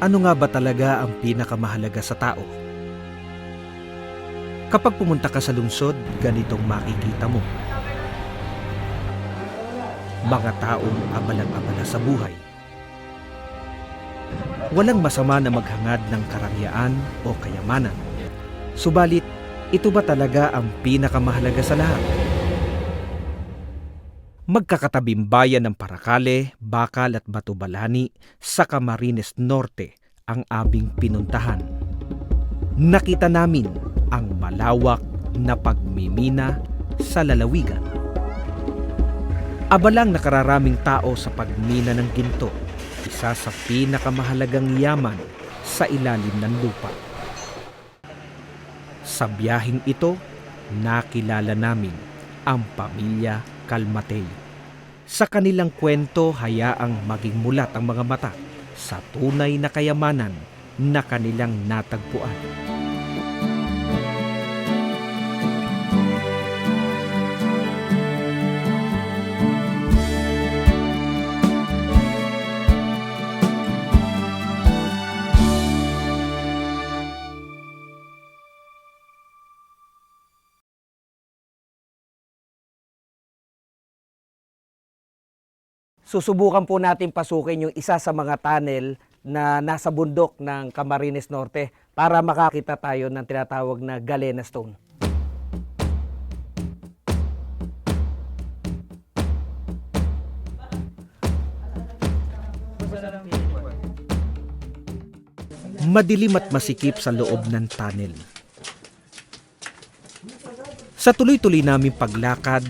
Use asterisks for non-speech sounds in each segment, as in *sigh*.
Ano nga ba talaga ang pinakamahalaga sa tao? Kapag pumunta ka sa lungsod, ganitong makikita mo. Mga taong abalang-abala sa buhay. Walang masama na maghangad ng karangyaan o kayamanan. Subalit, ito ba talaga ang pinakamahalaga sa lahat? Magkakatabing bayan ng Paracale, Bakal at Batubalani sa Camarines Norte ang aming pinuntahan. Nakita namin ang malawak na pagmimina sa lalawigan. Abalang nakararaming tao sa pagmina ng ginto, isa sa pinakamahalagang yaman sa ilalim ng lupa. Sa biyaheng ito, nakilala namin ang pamilya Kalmateo. Sa kanilang kwento, hayaang maging mulat ang mga mata sa tunay na kayamanan na kanilang natagpuan. Susubukan po natin pasukin yung isa sa mga tunnel na nasa bundok ng Camarines Norte para makakita tayo ng tinatawag na Galena Stone. Madilim at masikip sa loob ng tunnel. Sa tuloy-tuloy naming paglakad,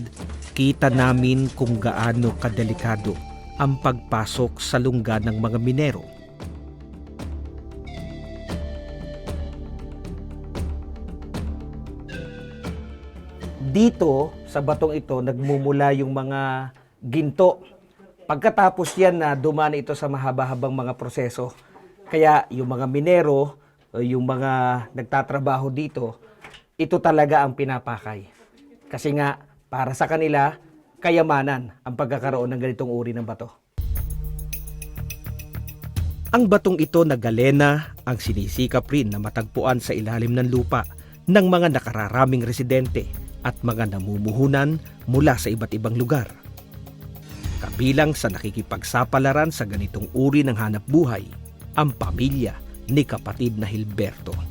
kita namin kung gaano kadelikado ang pagpasok sa lungga ng mga minero. Dito sa batong ito nagmumula yung mga ginto. Pagkatapos yan na dumani ito sa mahaba-habang mga proseso. Kaya yung mga minero, o yung mga nagtatrabaho dito, ito talaga ang pinapakay. Kasi nga, para sa kanila, kayamanan ang pagkakaroon ng ganitong uri ng bato. Ang batong ito na galena ang sinisikap rin na matagpuan sa ilalim ng lupa ng mga nakararaming residente at mga namumuhunan mula sa iba't ibang lugar. Kabilang sa nakikipagsapalaran sa ganitong uri ng hanap buhay, ang pamilya ni kapatid na Hilberto.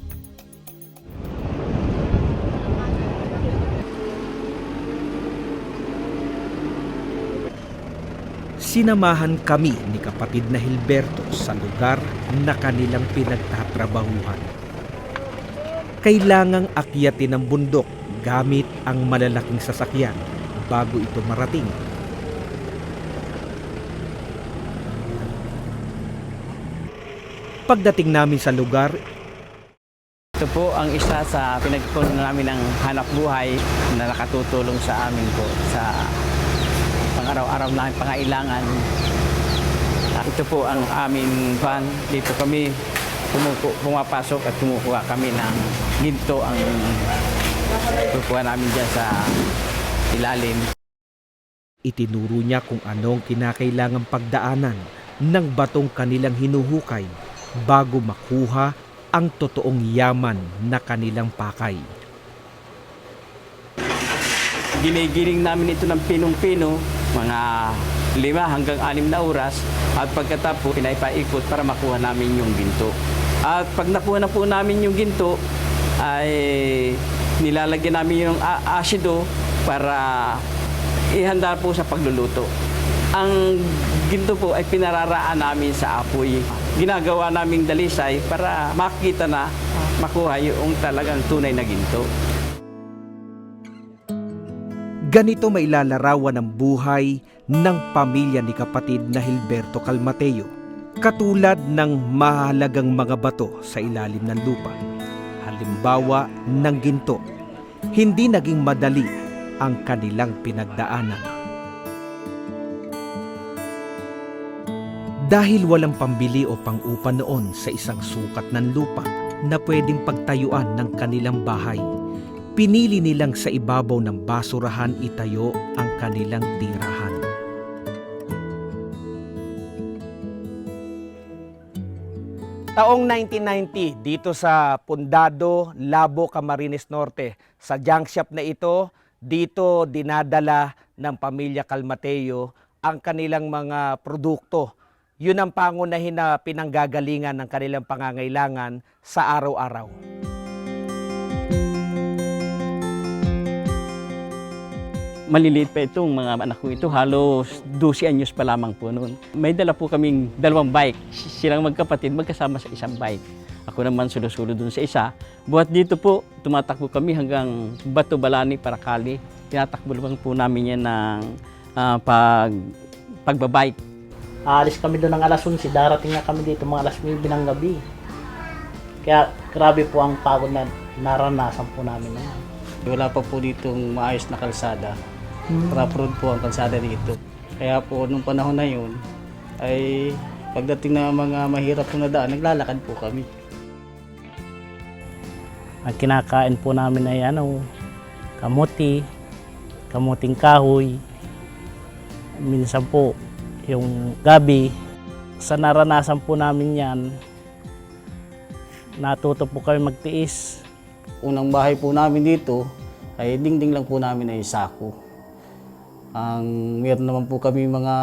Sinamahan kami ni kapatid na Hilberto sa lugar na kanilang pinagtatrabahuhan. Kailangang akyatin ang bundok gamit ang malalaking sasakyan bago ito marating. Pagdating namin sa lugar, Ito po ang isa sa pinagpunan namin ng hanap buhay na nakatutulong sa amin po sa pang-araw-araw na pangailangan. Ah, Ito po ang aming van. Dito kami pumupu, pumapasok at kumukuha kami ng ginto ang kukuha namin dyan sa ilalim. itinuro niya kung anong kinakailangang pagdaanan ng batong kanilang hinuhukay bago makuha ang totoong yaman na kanilang pakay. Ginigiling namin ito ng pinong-pino, mga lima hanggang anim na oras at pagkatapos pinaipaikot para makuha namin yung ginto. At pag nakuha na po namin yung ginto, ay nilalagyan namin yung asido para ihanda po sa pagluluto. Ang ginto po ay pinararaan namin sa apoy. Ginagawa naming dalisay para makita na makuha yung talagang tunay na ginto. Ganito mailalarawan ang buhay ng pamilya ni kapatid na Hilberto Calmateo, katulad ng mahalagang mga bato sa ilalim ng lupa. Halimbawa ng ginto, hindi naging madali ang kanilang pinagdaanan. Dahil walang pambili o pang-upa noon sa isang sukat ng lupa na pwedeng pagtayuan ng kanilang bahay, pinili nilang sa ibabaw ng basurahan itayo ang kanilang tirahan. Taong 1990 dito sa Pundado, Labo, Camarines Norte. Sa junk shop na ito, dito dinadala ng pamilya Calmateo ang kanilang mga produkto. Yun ang pangunahin na pinanggagalingan ng kanilang pangangailangan sa araw-araw. Maliliit pa itong mga anak ko ito, halos 12 anyos pa lamang po noon. May dala po kaming dalawang bike. Silang magkapatid, magkasama sa isang bike. Ako naman sulo-sulo dun sa isa. Buhat dito po, tumatakbo kami hanggang Bato Balani, Paracali. Tinatakbo lang po namin yan ng ah, pag, pagbabike. Aalis kami doon ng alas 11, darating na kami dito mga alas 9 ng gabi. Kaya grabe po ang pagod na naranasan po namin. Wala pa po ditong maayos na kalsada. Rough road po ang kalsada dito. Kaya po nung panahon na yun, ay pagdating na mga mahirap na daan, naglalakad po kami. Ang kinakain po namin ay ano, kamuti, kamuting kahoy. Minsan po, yung gabi. Sa naranasan po namin yan, natuto po kami magtiis. Unang bahay po namin dito, ay dingding lang po namin ay sako. Ang meron naman po kami mga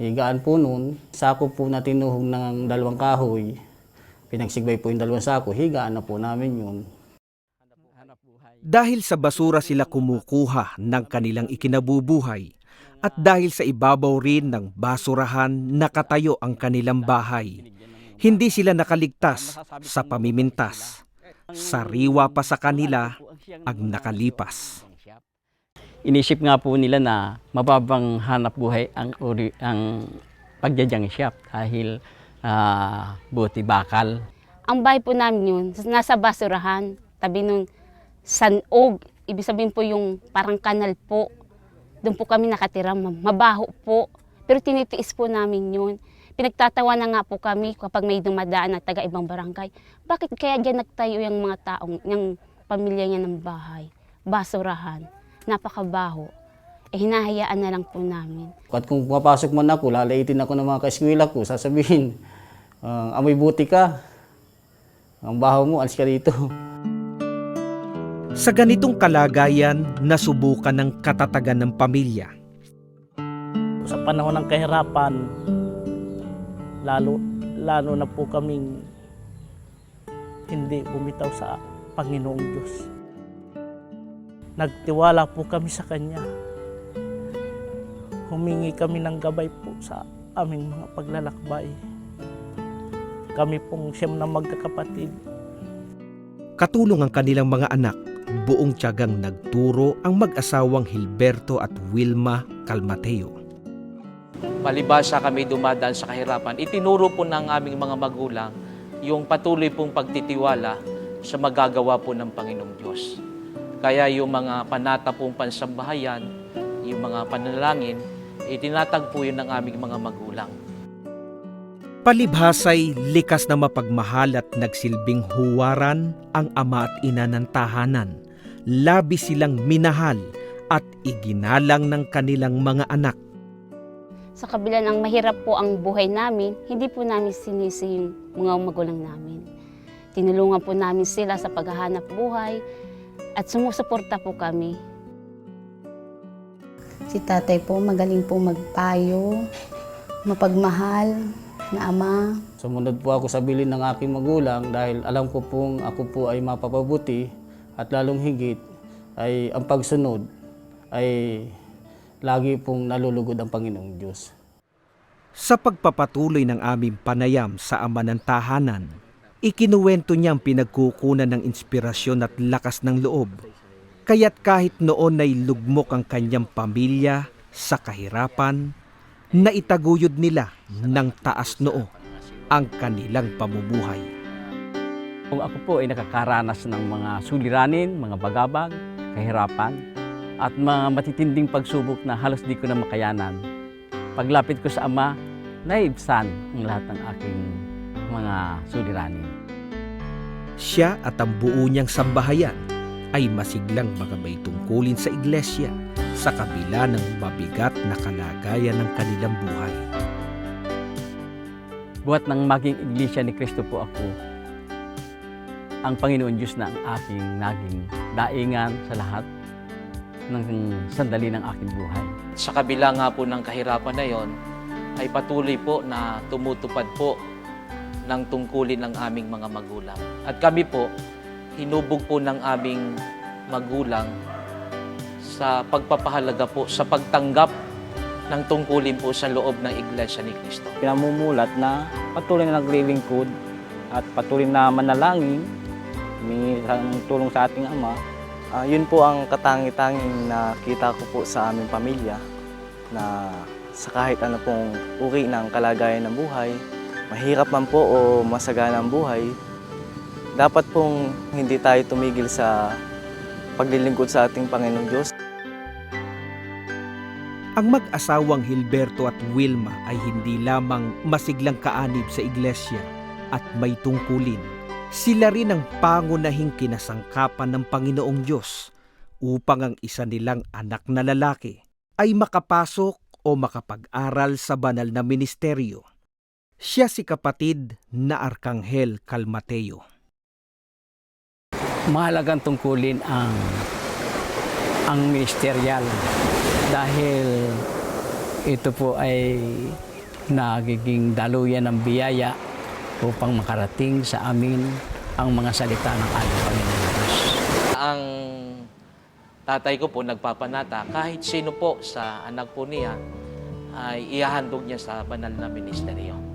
higaan po noon. Sako po na tinuhog ng dalawang kahoy. Pinagsigbay po yung dalawang sako, higaan na po namin yun. Dahil sa basura sila kumukuha ng kanilang ikinabubuhay at dahil sa ibabaw rin ng basurahan nakatayo ang kanilang bahay, hindi sila nakaligtas sa pamimintas. Sariwa pa sa kanila ang nakalipas. Inisip nga po nila na mababang hanap buhay ang, ori, ang pagjadyang shop dahil ah, buti bakal. Ang bahay po namin yun, nasa basurahan, tabi nung sanog. Ibig sabihin po yung parang kanal po. Doon po kami nakatira, ma- mabaho po. Pero tinitiis po namin yun. Pinagtatawa na nga po kami kapag may dumadaan na taga ibang barangay. Bakit kaya dyan nagtayo yung mga taong, yung pamilya niya ng bahay? Basurahan. Napakabaho. Eh, hinahayaan na lang po namin. At kung pumapasok man ako, lalaitin ako ng mga kaeskwela ko, sasabihin, *laughs* "Ah, amoy buti ka. Ang baho mo, alis ka dito. Sa ganitong kalagayan, nasubukan ng katatagan ng pamilya. Sa panahon ng kahirapan, lalo, lalo na po kaming hindi bumitaw sa Panginoong Diyos. Nagtiwala po kami sa Kanya. Humingi kami ng gabay po sa aming mga paglalakbay. Kami pong siyam na magkakapatid. Katulong ang kanilang mga anak, buong tiyagang nagturo ang mag-asawang Hilberto at Wilma Calmateo. palibasa kami dumadaan sa kahirapan, itinuro po ng aming mga magulang yung patuloy pong pagtitiwala sa magagawa po ng Panginoong Diyos. Kaya yung mga panata pong pansambahayan, yung mga panalangin, itinatagpo yun ng aming mga magulang. Palibhasay likas na mapagmahal at nagsilbing huwaran ang ama at ina ng tahanan. Labi silang minahal at iginalang ng kanilang mga anak. Sa kabila ng mahirap po ang buhay namin, hindi po namin sinisi yung mga magulang namin. Tinulungan po namin sila sa paghahanap buhay at sumusuporta po kami. Si tatay po magaling po magpayo, mapagmahal na ama. Sumunod po ako sa bilin ng aking magulang dahil alam ko pong ako po ay mapapabuti at lalong higit ay ang pagsunod ay lagi pong nalulugod ang Panginoong Diyos. Sa pagpapatuloy ng aming panayam sa ama ng tahanan, ikinuwento niya ang pinagkukunan ng inspirasyon at lakas ng loob. Kaya't kahit noon ay lugmok ang kanyang pamilya sa kahirapan, naitaguyod nila ng taas noo ang kanilang pamumuhay. Kung ako po ay nakakaranas ng mga suliranin, mga bagabag, kahirapan, at mga matitinding pagsubok na halos di ko na makayanan. Paglapit ko sa Ama, naibsan ang lahat ng aking mga suliranin. Siya at ang buo niyang sambahayan ay masiglang mga may tungkulin sa iglesia sa kabila ng mabigat na kalagayan ng kanilang buhay. buhat ng maging iglesia ni Kristo po ako, ang Panginoon Diyos na ang aking naging daingan sa lahat ng sandali ng aking buhay. Sa kabila nga po ng kahirapan na yon, ay patuloy po na tumutupad po ng tungkulin ng aming mga magulang. At kami po, hinubog po ng aming magulang sa pagpapahalaga po sa pagtanggap ng tungkulin po sa loob ng Iglesia ni Kristo. pinamumulat na patuloy na naglilingkod at patuloy na manalangin, humingi ng tulong sa ating Ama. Ah, yun po ang katangi-tanging nakita ko po sa aming pamilya na sa kahit ano pong uri ng kalagayan ng buhay, mahirap man po o masagana ang buhay, dapat pong hindi tayo tumigil sa paglilingkod sa ating Panginoong Diyos. Ang mag-asawang Hilberto at Wilma ay hindi lamang masiglang kaanib sa iglesia at may tungkulin. Sila rin ang pangunahing kinasangkapan ng Panginoong Diyos upang ang isa nilang anak na lalaki ay makapasok o makapag-aral sa banal na ministeryo. Siya si kapatid na Arkanghel Kalmateo. mahalagang tungkulin ang ang ministerial dahil ito po ay nagiging daluyan ng biyaya upang makarating sa amin ang mga salita ng ating Panginoon Diyos. Ang tatay ko po nagpapanata, kahit sino po sa anak po niya, ay ihahandog niya sa banal na ministeryo.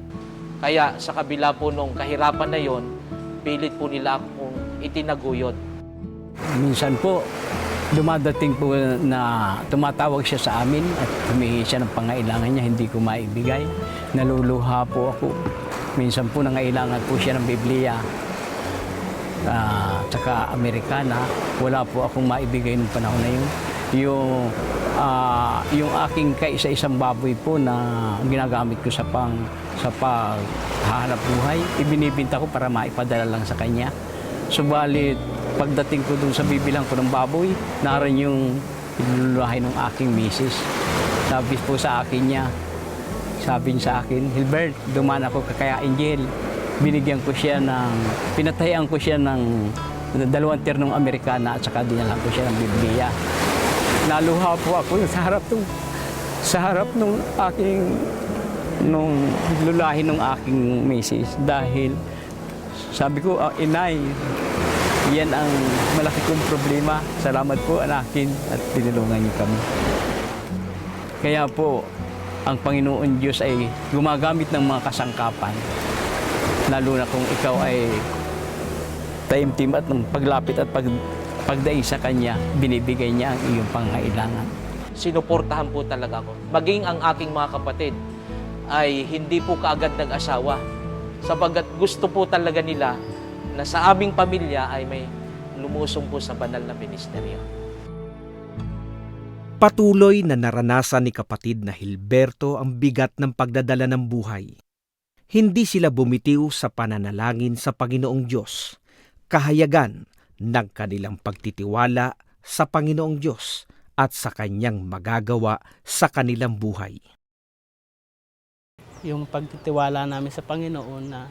Kaya sa kabila po nung kahirapan na yon, pilit po nila akong itinaguyod. Minsan po, dumadating po na tumatawag siya sa amin at humingi siya ng pangailangan niya, hindi ko maibigay. Naluluha po ako. Minsan po nangailangan po siya ng Biblia ah, tsaka Amerikana. Wala po akong maibigay nung panahon na yun. Yung, ah, yung aking kaisa-isang baboy po na ginagamit ko sa pang sa paghahanap buhay, ibinibinta ko para maipadala lang sa kanya. Subalit, pagdating ko dun sa bibilang ko ng baboy, naroon yung inululahay ng aking misis. Sabi po sa akin niya, sabi niya sa akin, Hilbert, dumaan ako kaya Angel. Binigyan ko siya ng, pinatayan ko siya ng dalawang ternong Amerikana at saka dinalan ko siya ng Biblia. Naluha po ako sa harap nung, sa harap nung aking, nung lulahin ng aking misis dahil sabi ko, "Ah, inay, yan ang malaki kong problema. Salamat po anakin at tinulungan niyo kami. Kaya po, ang Panginoon Diyos ay gumagamit ng mga kasangkapan. Lalo na kung ikaw ay taimtim at ng paglapit at pag, pagdaing sa Kanya, binibigay niya ang iyong pangailangan. Sinuportahan po talaga ako. Maging ang aking mga kapatid ay hindi po kaagad nag-asawa. Sabagat gusto po talaga nila na sa aming pamilya ay may lumusong po sa banal na ministeryo. Patuloy na naranasan ni kapatid na Hilberto ang bigat ng pagdadala ng buhay. Hindi sila bumitiw sa pananalangin sa Panginoong Diyos, kahayagan ng kanilang pagtitiwala sa Panginoong Diyos at sa Kanyang magagawa sa kanilang buhay. Yung pagtitiwala namin sa Panginoon na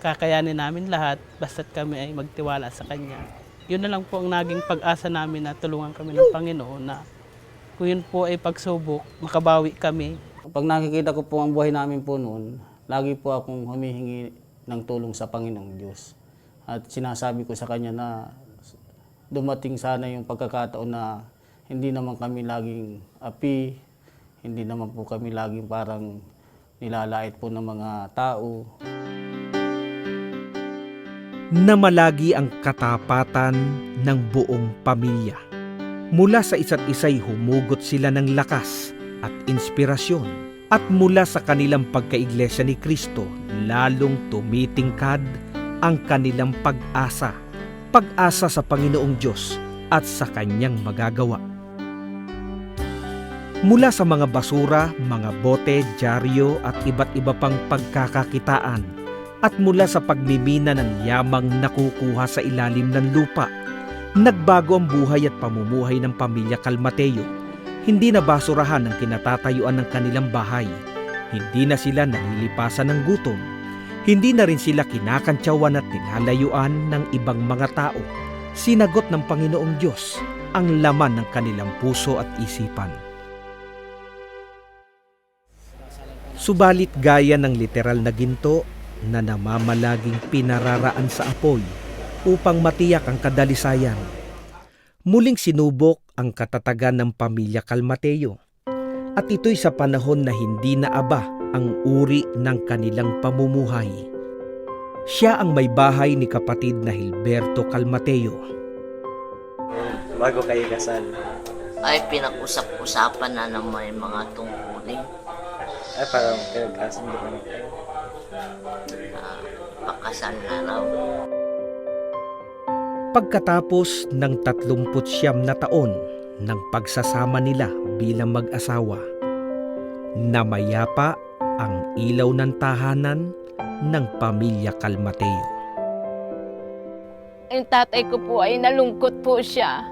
kakayanin namin lahat basta't kami ay magtiwala sa Kanya. Yun na lang po ang naging pag-asa namin na tulungan kami ng Panginoon na kung yun po ay pagsubok, makabawi kami. Pag nakikita ko po ang buhay namin po noon, lagi po akong humihingi ng tulong sa Panginoong Diyos. At sinasabi ko sa Kanya na dumating sana yung pagkakataon na hindi naman kami laging api, hindi naman po kami laging parang nilalait po ng mga tao. na malagi ang katapatan ng buong pamilya. Mula sa isa't isa'y humugot sila ng lakas at inspirasyon at mula sa kanilang pagkaiglesia ni Kristo lalong tumitingkad ang kanilang pag-asa, pag-asa sa Panginoong Diyos at sa Kanyang magagawa. Mula sa mga basura, mga bote, dyaryo at iba't iba pang pagkakakitaan at mula sa pagmimina ng yamang nakukuha sa ilalim ng lupa. Nagbago ang buhay at pamumuhay ng pamilya Kalmateo. Hindi na basurahan ang kinatatayuan ng kanilang bahay. Hindi na sila nalilipasan ng gutom. Hindi na rin sila kinakantsawan at nilalayuan ng ibang mga tao. Sinagot ng Panginoong Diyos ang laman ng kanilang puso at isipan. Subalit gaya ng literal na ginto na namamalaging pinararaan sa apoy upang matiyak ang kadalisayan. Muling sinubok ang katatagan ng pamilya Kalmateo at ito'y sa panahon na hindi naaba ang uri ng kanilang pamumuhay. Siya ang may bahay ni kapatid na Hilberto Calmateo. Bago kayo kasal, ay pinag-usap-usapan na ng may mga tungkulin ay parang pinagkasundo ka na kayo. na pakasal na raw. Pagkatapos ng 39 na taon ng pagsasama nila bilang mag-asawa, namayapa ang ilaw ng tahanan ng pamilya Calmateo. Yung tatay ko po ay nalungkot po siya.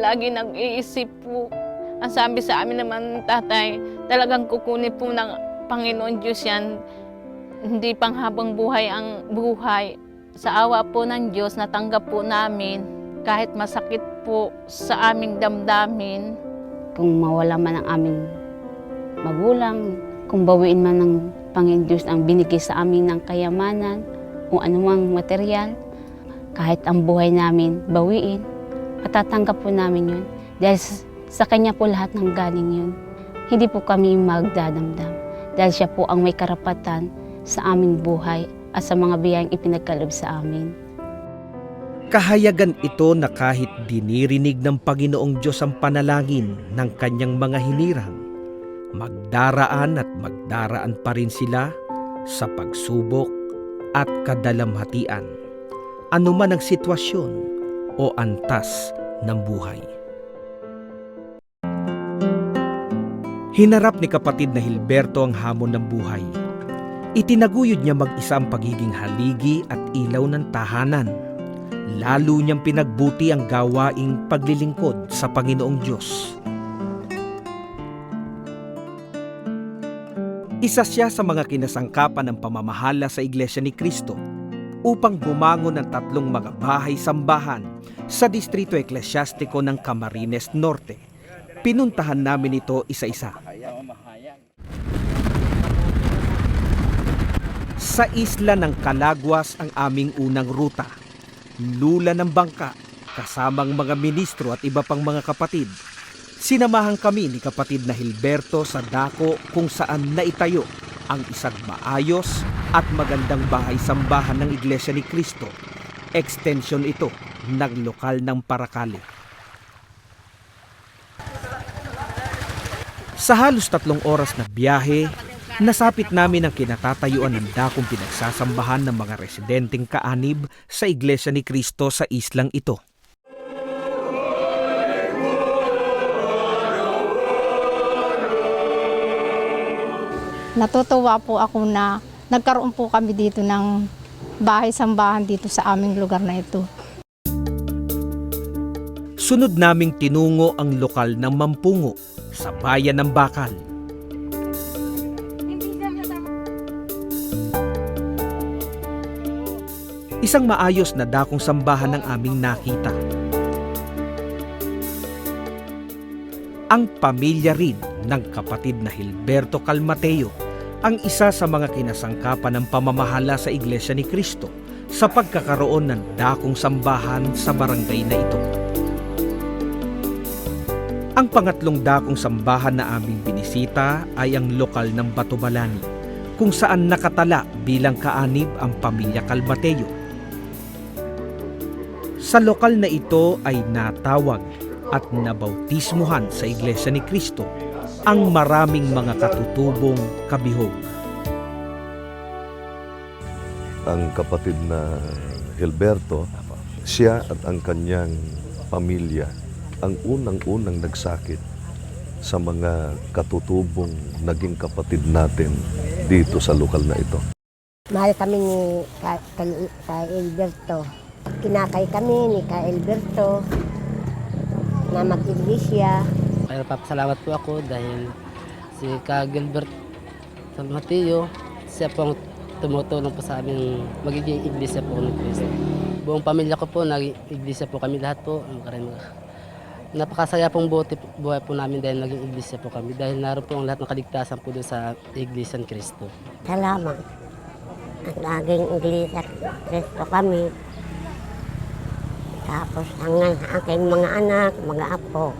Lagi nag-iisip po. Ang sabi sa amin naman tatay, talagang kukunin po ng Panginoon Diyos yan. Hindi pang habang buhay ang buhay. Sa awa po ng Diyos, natanggap po namin kahit masakit po sa aming damdamin. Kung mawala man ang aming magulang, kung bawiin man ng Panginoon Diyos ang binigay sa amin ng kayamanan o anumang material, kahit ang buhay namin bawiin, matatanggap po namin yun. Dahil sa Kanya po lahat ng galing yun. Hindi po kami magdadamdam. Dahil siya po ang may karapatan sa aming buhay at sa mga biyayang ipinagkalob sa amin. Kahayagan ito na kahit dinirinig ng Panginoong Diyos ang panalangin ng kanyang mga hinirang, magdaraan at magdaraan pa rin sila sa pagsubok at kadalamhatian, anuman ang sitwasyon o antas ng buhay. Hinarap ni kapatid na Hilberto ang hamon ng buhay. Itinaguyod niya mag-isa ang pagiging haligi at ilaw ng tahanan lalo niyang pinagbuti ang gawaing paglilingkod sa Panginoong Diyos. Isa siya sa mga kinasangkapan ng pamamahala sa Iglesia ni Kristo upang bumangon ng tatlong mga bahay-sambahan sa Distrito Eklesyastiko ng Camarines Norte. Pinuntahan namin ito isa-isa. Sa isla ng Calagwas ang aming unang ruta lula ng bangka, kasamang mga ministro at iba pang mga kapatid. Sinamahan kami ni kapatid na Hilberto sa dako kung saan naitayo ang isang maayos at magandang bahay-sambahan ng Iglesia ni Cristo. Extension ito ng lokal ng Paracale. Sa halos tatlong oras na biyahe, Nasapit namin ang kinatatayuan ng dakong pinagsasambahan ng mga residenteng kaanib sa Iglesia ni Cristo sa islang ito. Natutuwa po ako na nagkaroon po kami dito ng bahay-sambahan dito sa aming lugar na ito. Sunod naming tinungo ang lokal ng Mampungo sa bayan ng Bakal. Isang maayos na dakong sambahan ng aming nakita. Ang pamilya rin ng kapatid na Hilberto Calmateo ang isa sa mga kinasangkapan ng pamamahala sa Iglesia ni Cristo sa pagkakaroon ng dakong sambahan sa barangay na ito. Ang pangatlong dakong sambahan na aming binisita ay ang lokal ng Batubalani kung saan nakatala bilang kaanib ang pamilya Calmateo. Sa lokal na ito ay natawag at nabautismuhan sa Iglesia ni Cristo ang maraming mga katutubong kabihog. Ang kapatid na Gilberto, siya at ang kanyang pamilya ang unang-unang nagsakit sa mga katutubong naging kapatid natin dito sa lokal na ito. Mahal kami ni Ka, Ka, Ka Alberto. Kinakay kami ni Ka Alberto na mag-iglesia. Kaya papasalamat po ako dahil si Ka Gilbert San Mateo, siya po ang tumutulong po sa amin magiging iglesia po ng Kristo. Buong pamilya ko po, naging iglesia po kami lahat po. Ang karamihan. Napakasaya pong buti, buhay po namin dahil naging iglesia po kami. Dahil naroon po ang lahat ng kaligtasan po doon sa iglesia ng Kristo. Salamat. At naging iglesia Kristo kami. Tapos ang aking mga anak, mga apo,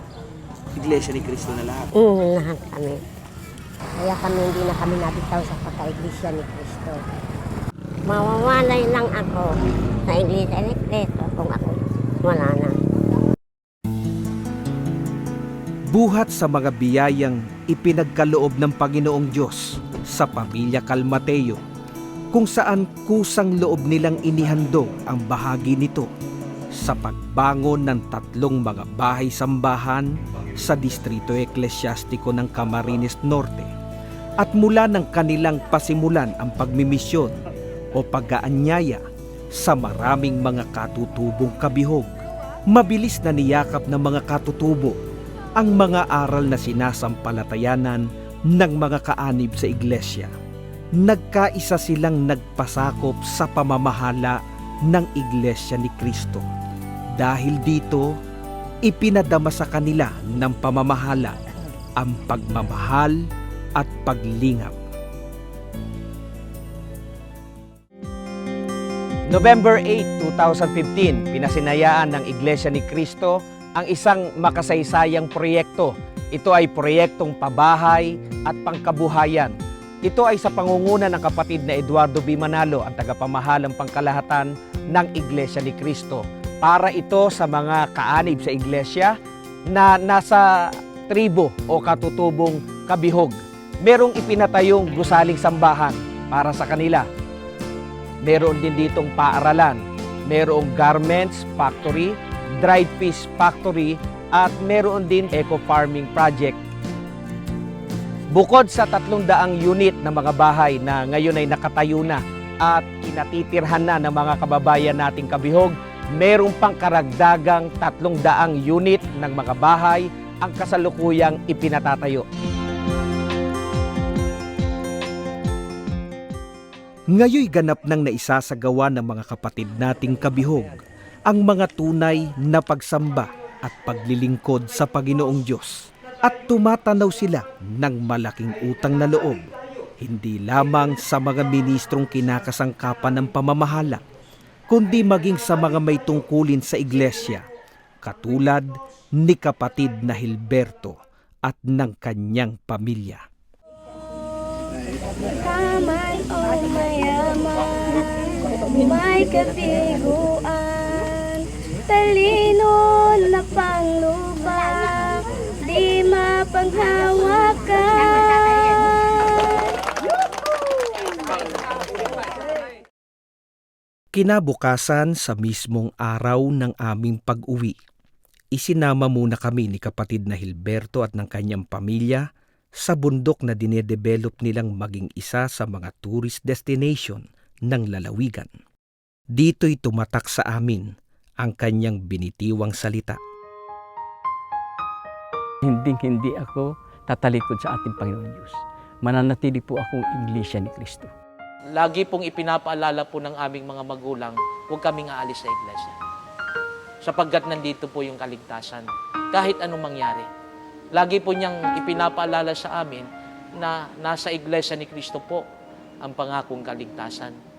Iglesia ni Kristo na lahat. mm, lahat kami. Kaya kami hindi na kami nabitaw sa pagka-iglesia ni Kristo. Mawawalay lang ako sa iglesia ni Kristo kung ako wala na. Buhat sa mga biyayang ipinagkaloob ng Panginoong Diyos sa pamilya Kalmateo, kung saan kusang loob nilang inihandog ang bahagi nito sa pagbangon ng tatlong mga bahay-sambahan sa Distrito Eklesyastiko ng Camarines Norte at mula ng kanilang pasimulan ang pagmimisyon o pag-aanyaya sa maraming mga katutubong kabihog. Mabilis na niyakap ng mga katutubo ang mga aral na sinasampalatayanan ng mga kaanib sa iglesia. Nagkaisa silang nagpasakop sa pamamahala ng iglesia ni Kristo. Dahil dito, ipinadama sa kanila ng pamamahala ang pagmamahal at paglingap. November 8, 2015, pinasinayaan ng Iglesia ni Cristo ang isang makasaysayang proyekto. Ito ay proyektong pabahay at pangkabuhayan. Ito ay sa pangunguna ng kapatid na Eduardo B. Manalo, ang tagapamahalang pangkalahatan ng Iglesia ni Cristo. Para ito sa mga kaanib sa Iglesia na nasa tribo o katutubong kabihog. Merong ipinatayong gusaling sambahan para sa kanila. Meron din ditong paaralan. Merong garments factory, dried fish factory, at meron din eco-farming project. Bukod sa tatlong daang unit ng mga bahay na ngayon ay nakatayo na at kinatitirhan na ng mga kababayan nating kabihog, merong pang karagdagang tatlong daang unit ng mga bahay ang kasalukuyang ipinatatayo. Ngayoy ganap nang naisasagawa ng mga kapatid nating kabihog ang mga tunay na pagsamba at paglilingkod sa Panginoong Diyos at tumatanaw sila ng malaking utang na loob hindi lamang sa mga ministrong kinakasangkapan ng pamamahala kundi maging sa mga may tungkulin sa iglesia katulad ni kapatid na Hilberto at ng kanyang pamilya. Kaman o mayaman, may kabiguan, talino na panglupa, di mapanghawakan. Kinabukasan sa mismong araw ng aming pag-uwi, isinama muna kami ni kapatid na Hilberto at ng kanyang pamilya sa bundok na dinedevelop nilang maging isa sa mga tourist destination ng lalawigan. Dito'y tumatak sa amin ang kanyang binitiwang salita. Hindi hindi ako tatalikod sa ating Panginoon Diyos. Mananatili po akong iglesia ni Kristo. Lagi pong ipinapaalala po ng aming mga magulang, huwag kaming aalis sa iglesia. Sapagkat nandito po yung kaligtasan. Kahit anong mangyari. Lagi po niyang ipinapaalala sa amin na nasa iglesia ni Kristo po ang pangakong kaligtasan.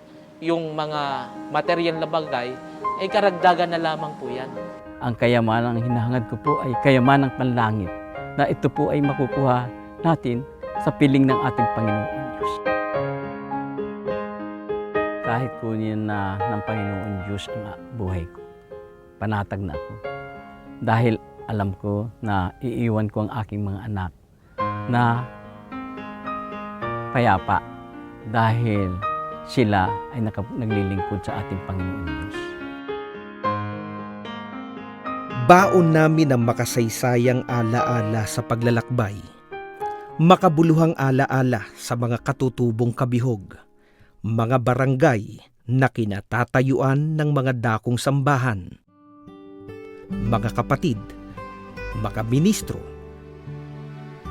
Yung mga material na bagay ay karagdagan na lamang po yan. Ang kayamanang hinahangad ko po ay kayamanang panlangit na ito po ay makukuha natin sa piling ng ating Panginoon Diyos. Kahit kunin na ng Panginoon Diyos ang buhay ko, panatag na ako. Dahil alam ko na iiwan ko ang aking mga anak na payapa dahil sila ay naglilingkod sa ating Panginoon Diyos. Baon namin ang makasaysayang alaala sa paglalakbay, makabuluhang alaala sa mga katutubong kabihog, mga barangay na kinatatayuan ng mga dakong sambahan, mga kapatid, mga ministro,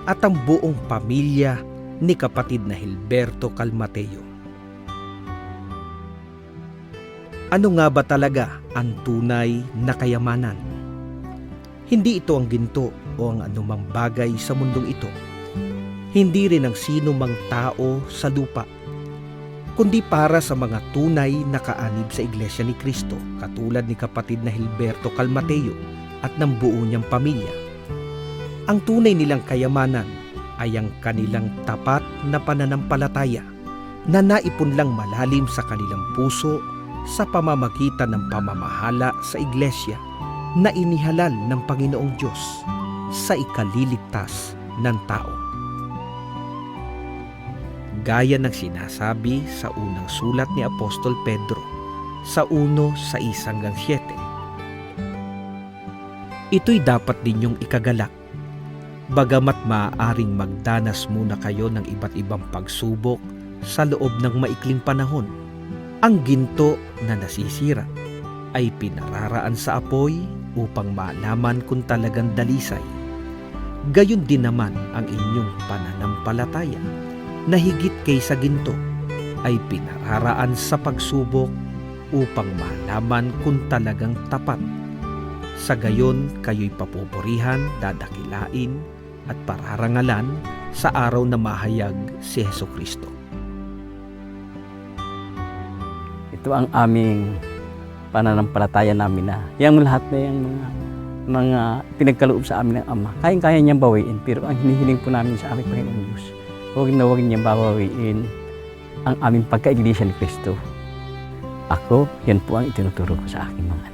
at ang buong pamilya ni kapatid na Hilberto Calmateo. Ano nga ba talaga ang tunay na kayamanan? Hindi ito ang ginto o ang anumang bagay sa mundong ito. Hindi rin ang sino mang tao sa lupa. Kundi para sa mga tunay na kaanib sa Iglesia ni Kristo katulad ni kapatid na Hilberto Calmateo at ng buo niyang pamilya. Ang tunay nilang kayamanan ay ang kanilang tapat na pananampalataya na naipon lang malalim sa kanilang puso sa pamamagitan ng pamamahala sa iglesia na inihalal ng Panginoong Diyos sa ikaliligtas ng tao. Gaya ng sinasabi sa unang sulat ni Apostol Pedro sa 1 sa 1 hanggang 7. Ito'y dapat ninyong ikagalak bagamat maaaring magdanas muna kayo ng iba't ibang pagsubok sa loob ng maikling panahon. Ang ginto na nasisira ay pinararaan sa apoy upang malaman kung talagang dalisay. Gayon din naman ang inyong pananampalataya na higit kaysa ginto ay pinararaan sa pagsubok upang malaman kung talagang tapat. Sa gayon kayo'y papupurihan, dadakilain at pararangalan sa araw na mahayag si Heso Kristo. Ito ang aming pananampalataya namin na yung lahat na yung mga mga pinagkaloob sa amin ng Ama. Kayang-kaya niyang bawiin pero ang hinihiling po namin sa aming Panginoong Diyos, huwag na huwag niyang babawiin ang aming pagka-iglesia ni Kristo. Ako, yan po ang itinuturo ko sa aking mga.